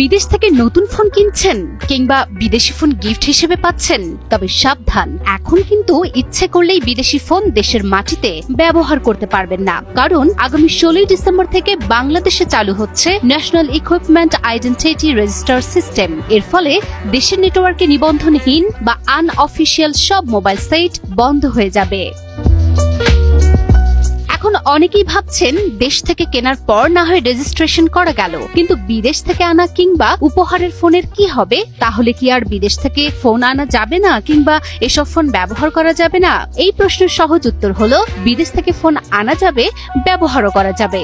বিদেশ থেকে নতুন ফোন কিনছেন কিংবা বিদেশি ফোন গিফট হিসেবে পাচ্ছেন, তবে সাবধান। এখন কিন্তু ইচ্ছে করলেই বিদেশি ফোন দেশের মাটিতে ব্যবহার করতে পারবেন না। কারণ আগামী ষোলোই ডিসেম্বর থেকে বাংলাদেশে চালু হচ্ছে national equipment identity register system এর ফলে দেশের নেটওয়ার্কে নিবন্ধনহীন বা আনঅফিসিয়াল সব মোবাইল সাইট বন্ধ হয়ে যাবে। এখন অনেকেই ভাবছেন দেশ থেকে কেনার পর না হয় রেজিস্ট্রেশন করা গেল। কিন্তু বিদেশ থেকে আনা কিংবা উপহারের ফোনের কি হবে? তাহলে কি আর বিদেশ থেকে ফোন আনা যাবে না কিংবা এসব ফোন ব্যবহার করা যাবে না? এই প্রশ্নের সহজ উত্তর হলো, বিদেশ থেকে ফোন আনা যাবে, ব্যবহারও করা যাবে।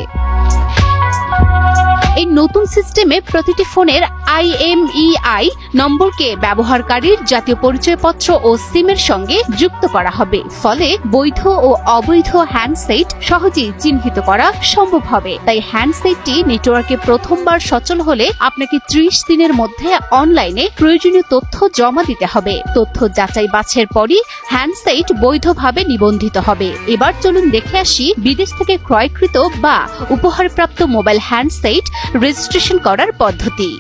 এই নতুন সিস্টেমে প্রতিটি ফোনের আইএমইআই নম্বরকে ব্যবহারকারীর জাতীয় পরিচয়পত্র ও সিমের সঙ্গে যুক্ত করা হবে। ফলে বৈধ ও অবৈধ হ্যান্ডসেট সহজেই চিহ্নিত করা সম্ভব হবে। তাই হ্যান্ডসেটটি নেটওয়ার্কে প্রথমবার সচল হলে আপনাকে ত্রিশ দিনের মধ্যে অনলাইনে প্রয়োজনীয় তথ্য জমা দিতে হবে। তথ্য যাচাই বাছের পরই হ্যান্ডসেট বৈধভাবে নিবন্ধিত হবে। এবার চলুন দেখে আসি বিদেশ থেকে ক্রয়কৃত বা উপহারপ্রাপ্ত মোবাইল হ্যান্ডসেট রেজিস্ট্রেশন করার পদ্ধতি।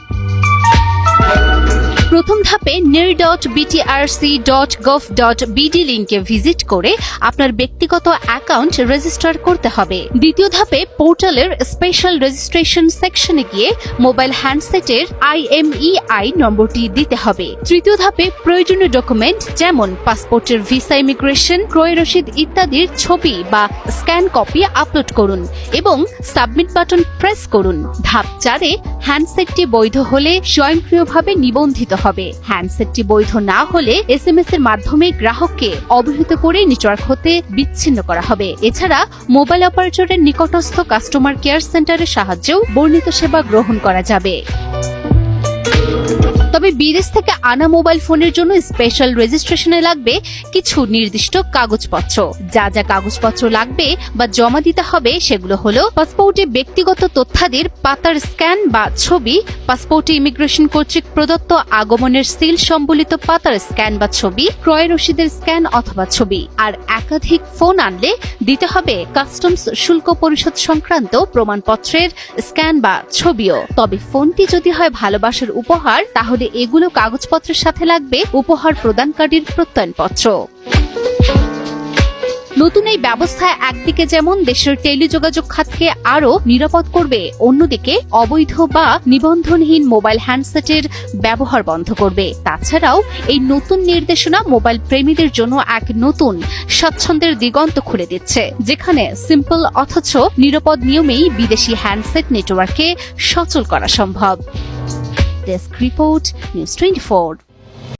প্রথম ধাপে NEIR dot BTRC dot gov dot BD লিঙ্কে ভিজিট করে আপনার ব্যক্তিগত অ্যাকাউন্ট রেজিস্টার করতে হবে। দ্বিতীয় ধাপে পোর্টালের স্পেশাল রেজিস্ট্রেশন সেকশনে গিয়ে মোবাইল হ্যান্ডসেটের আইএমইআই নম্বরটি দিতে হবে। তৃতীয় ধাপে প্রয়োজনীয় ডকুমেন্ট যেমন পাসপোর্টের ভিসা ইমিগ্রেশন ক্রয় রসিদ ইত্যাদির ছবি বা স্ক্যান কপি আপলোড করুন এবং সাবমিট বাটন প্রেস করুন। ধাপ চারে হ্যান্ডসেটটি বৈধ হলে স্বয়ংক্রিয়ভাবে নিবন্ধিত হবে। হ্যান্ডসেটটি বৈধ না হলে এস এম এর মাধ্যমে গ্রাহককে অবহিত করে নেটওয়ার্ক হতে বিচ্ছিন্ন করা হবে। এছাড়া মোবাইল অপারেটরের নিকটস্থ কাস্টমার কেয়ার সেন্টারের সাহায্যেও বর্ণিত সেবা গ্রহণ করা যাবে। তবে বিদেশ থেকে আনা মোবাইল ফোনের জন্য স্পেশাল রেজিস্ট্রেশনে লাগবে কিছু নির্দিষ্ট কাগজপত্র। যা যা কাগজপত্র লাগবে বা জমা দিতে হবে সেগুলো হলো পাসপোর্টে ব্যক্তিগত তথ্যাদির পাতার স্ক্যান বা ছবি, পাসপোর্টে ইমিগ্রেশন কর্তৃক প্রদত্ত আগমনের সিল সম্বলিত পাতার স্ক্যান বা ছবি, ক্রয় রসিদের স্ক্যান অথবা ছবি। আর একাধিক ফোন আনলে দিতে হবে কাস্টমস শুল্ক পরিশোধ সংক্রান্ত প্রমাণপত্রের স্ক্যান বা ছবিও। তবে ফোনটি যদি হয় ভালোবাসার উপহার, তাহলে এগুলো কাগজপত্রের সাথে লাগবে উপহার প্রদানকারীর প্রত্যয়নপত্র। নতুন এই ব্যবস্থায় একদিকে যেমন দেশের টেলিযোগাযোগ খাতকে আরও নিরাপদ করবে, অন্যদিকে অবৈধ বা নিবন্ধনহীন মোবাইল হ্যান্ডসেটের ব্যবহার বন্ধ করবে। তাছাড়াও এই নতুন নির্দেশনা মোবাইল প্রেমীদের জন্য এক নতুন স্বাচ্ছন্দ্যের দিগন্ত খুলে দিচ্ছে, যেখানে সিম্পল অথচ নিরাপদ নিয়মেই বিদেশি হ্যান্ডসেট নেটওয়ার্কে সচল করা সম্ভব। Desk report news twenty